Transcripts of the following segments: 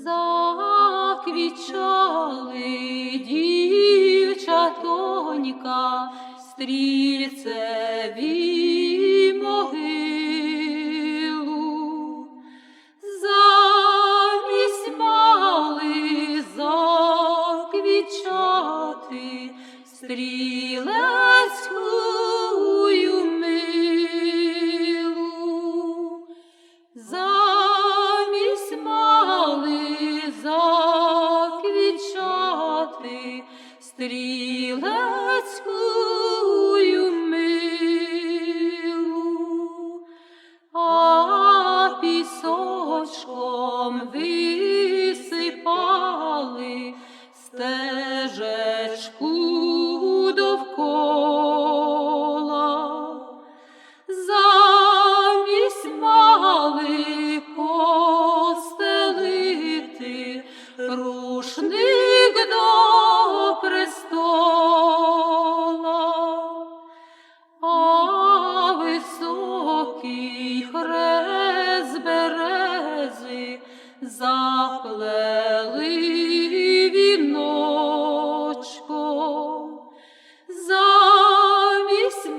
Заквічали дівчатонька стрільцеві могилу. Замість мали заквічати стрілецькою стрілецькою милу, а пісочком висипали стежечку довкола. Замість мали заплели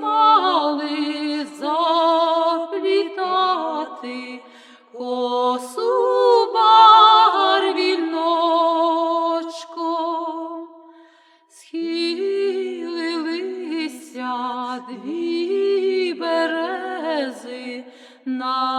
мали заплітати косу барвіночком, схилилися дві берези на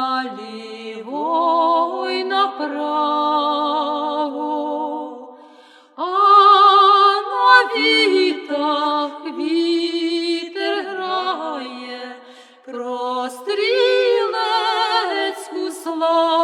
Oh.